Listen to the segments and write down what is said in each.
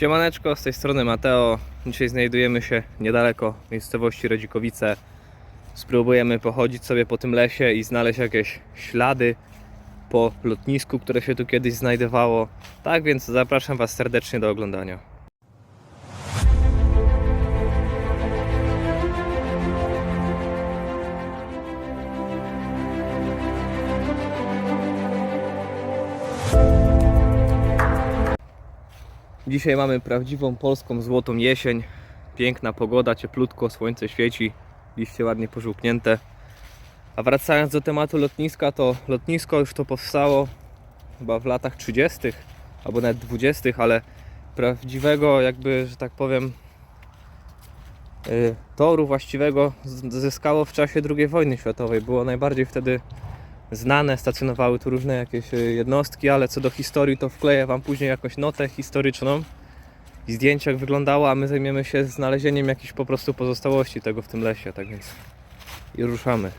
Siemaneczko, z tej strony Mateo. Dzisiaj znajdujemy się niedaleko miejscowości Rodzikowice. Spróbujemy pochodzić sobie po tym lesie i znaleźć jakieś ślady po lotnisku, które się tu kiedyś znajdowało. Tak więc zapraszam Was serdecznie do oglądania. Dzisiaj mamy prawdziwą polską złotą jesień. Piękna pogoda, cieplutko, słońce świeci, liście ładnie pożółknięte. A wracając do tematu lotniska, to lotnisko już to powstało chyba w latach 30. albo nawet 20., ale prawdziwego, jakby, że tak powiem, y, toru właściwego zyskało w czasie II wojny światowej. Było najbardziej wtedy znane, stacjonowały tu różne jakieś y, jednostki, ale co do historii, to wkleję Wam później jakąś notę historyczną i zdjęcia jak wyglądało, a my zajmiemy się znalezieniem jakichś po prostu pozostałości tego w tym lesie, tak więc i ruszamy.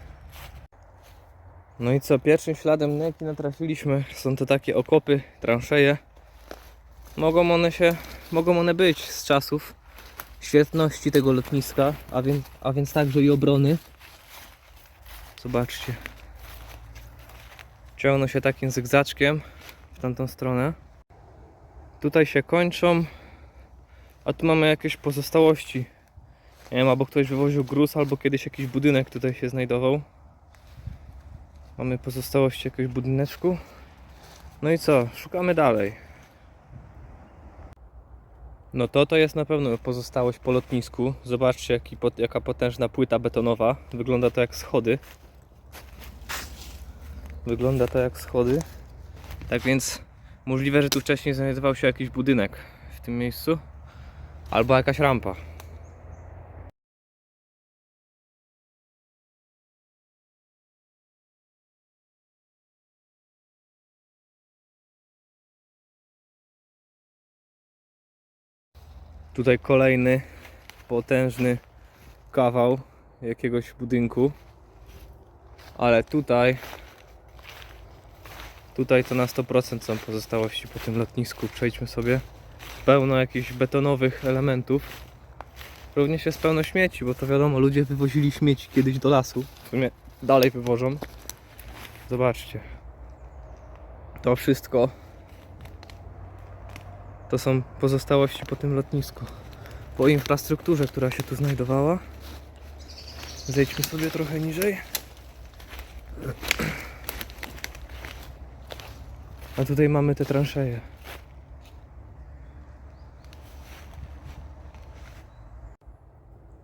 No i co, pierwszym śladem, na jaki natrafiliśmy, są to takie okopy, transzeje. Mogą one się, mogą one być z czasów świetności tego lotniska, a więc, a więc także i obrony. Zobaczcie. Ciągną się takim zygzaczkiem w tamtą stronę. Tutaj się kończą, a tu mamy jakieś pozostałości. Nie wiem, albo ktoś wywoził gruz, albo kiedyś jakiś budynek tutaj się znajdował. Mamy pozostałości jakiegoś budyneczku. No i co? Szukamy dalej. No to to jest na pewno pozostałość po lotnisku. Zobaczcie jaki, jaka potężna płyta betonowa. Wygląda to jak schody. Wygląda to jak schody. Tak więc możliwe, że tu wcześniej znajdował się jakiś budynek w tym miejscu. Albo jakaś rampa. Tutaj kolejny potężny kawał jakiegoś budynku. Ale tutaj Tutaj to na 100% są pozostałości po tym lotnisku. Przejdźmy sobie. Pełno jakichś betonowych elementów. Również jest pełno śmieci, bo to wiadomo, ludzie wywozili śmieci kiedyś do lasu. W sumie dalej wywożą. Zobaczcie. To wszystko to są pozostałości po tym lotnisku. Po infrastrukturze, która się tu znajdowała. Zejdźmy sobie trochę niżej. A tutaj mamy te transzeje.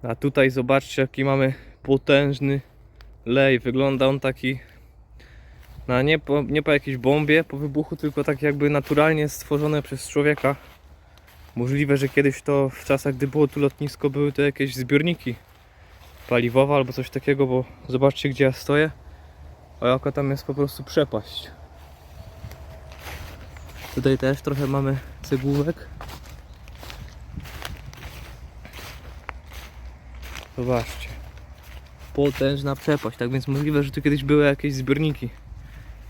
A tutaj zobaczcie jaki mamy potężny lej. Wygląda on taki na nie po, nie po jakiejś bombie, po wybuchu, tylko tak jakby naturalnie stworzone przez człowieka. Możliwe, że kiedyś to w czasach, gdy było tu lotnisko, były to jakieś zbiorniki paliwowe albo coś takiego, bo zobaczcie gdzie ja stoję. A jaka tam jest po prostu przepaść. Tutaj też trochę mamy cegłówek. Zobaczcie. Potężna przepaść, tak więc możliwe, że tu kiedyś były jakieś zbiorniki.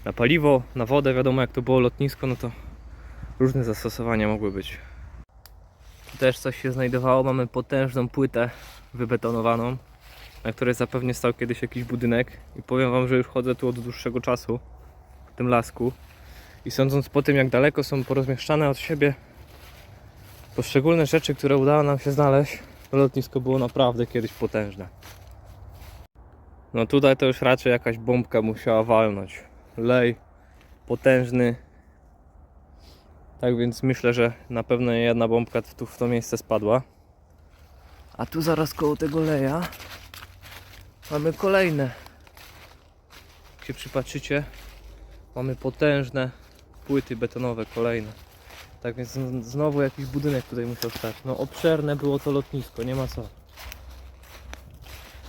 Na paliwo, na wodę, wiadomo jak to było lotnisko, no to różne zastosowania mogły być. Tu też coś się znajdowało, mamy potężną płytę wybetonowaną, na której zapewne stał kiedyś jakiś budynek i powiem wam, że już chodzę tu od dłuższego czasu w tym lasku. I sądząc po tym, jak daleko są porozmieszczane od siebie poszczególne rzeczy, które udało nam się znaleźć, to lotnisko było naprawdę kiedyś potężne. No tutaj to już raczej jakaś bombka musiała walnąć. Lej potężny. Tak więc myślę, że na pewno jedna bombka tu w to miejsce spadła. A tu zaraz koło tego leja mamy kolejne. Jak się przypatrzycie, mamy potężne płyty betonowe kolejne. Tak więc znowu jakiś budynek tutaj musiał stać. No obszerne było to lotnisko, nie ma co.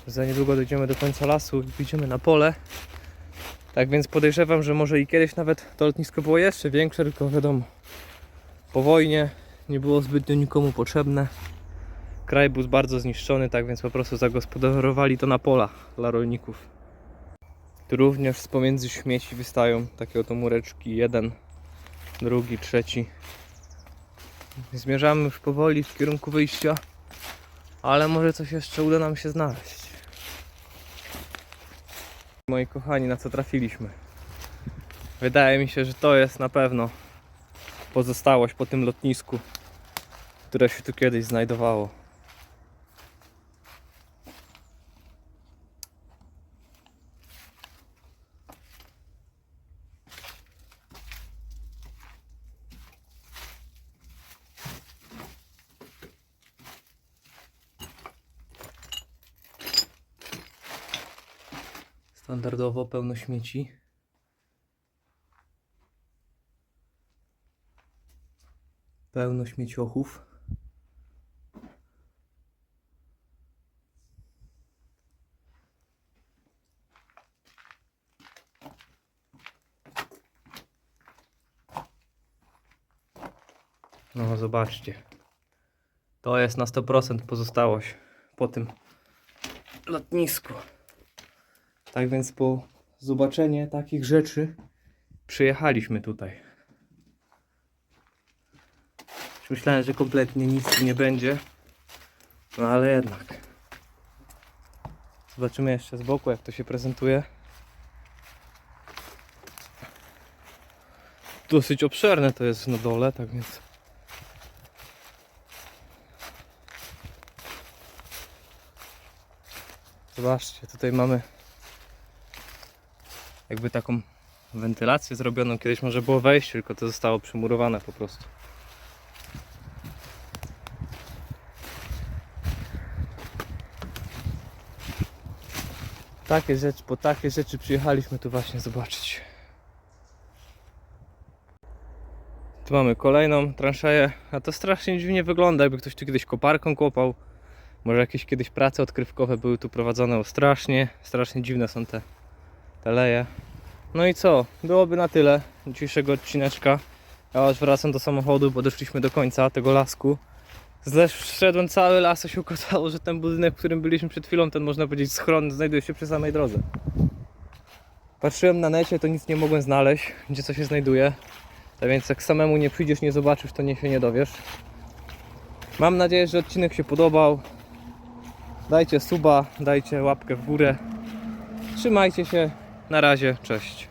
Za niedługo dojdziemy do końca lasu i pójdziemy na pole. Tak więc podejrzewam, że może i kiedyś nawet to lotnisko było jeszcze większe, tylko wiadomo, po wojnie nie było zbytnio nikomu potrzebne. Kraj był bardzo zniszczony, tak więc po prostu zagospodarowali to na pola dla rolników. Tu również z pomiędzy śmieci wystają takie oto mureczki. Jeden, drugi, trzeci. Zmierzamy już powoli w kierunku wyjścia, ale może coś jeszcze uda nam się znaleźć. Moi kochani, na co trafiliśmy? Wydaje mi się, że to jest na pewno pozostałość po tym lotnisku, które się tu kiedyś znajdowało. Standardowo pełno śmieci. Pełno śmieciochów. No zobaczcie. To jest na 100% pozostałość po tym lotnisku. Tak więc po zobaczenie takich rzeczy przyjechaliśmy tutaj. Myślałem, że kompletnie nic nie będzie. No ale jednak. Zobaczymy jeszcze z boku jak to się prezentuje. Dosyć obszerne to jest na dole, tak więc Zobaczcie, tutaj mamy jakby taką wentylację zrobioną. Kiedyś może było wejście, tylko to zostało przymurowane po prostu. Takie rzeczy, po takie rzeczy przyjechaliśmy tu właśnie zobaczyć. Tu mamy kolejną transzeję, a to strasznie dziwnie wygląda, jakby ktoś tu kiedyś koparką kopał. Może jakieś kiedyś prace odkrywkowe były tu prowadzone, o strasznie, strasznie dziwne są te, te leje. No i co? Byłoby na tyle dzisiejszego odcineczka. Ja już wracam do samochodu, bo doszliśmy do końca tego lasku. Zeszedłem cały las, a się okazało, że ten budynek, w którym byliśmy przed chwilą, ten można powiedzieć schron, znajduje się przy samej drodze. Patrzyłem na necie, to nic nie mogłem znaleźć, gdzie co się znajduje. Tak więc jak samemu nie przyjdziesz, nie zobaczysz, to nie się nie dowiesz. Mam nadzieję, że odcinek się podobał. Dajcie suba, dajcie łapkę w górę. Trzymajcie się. Na razie, cześć.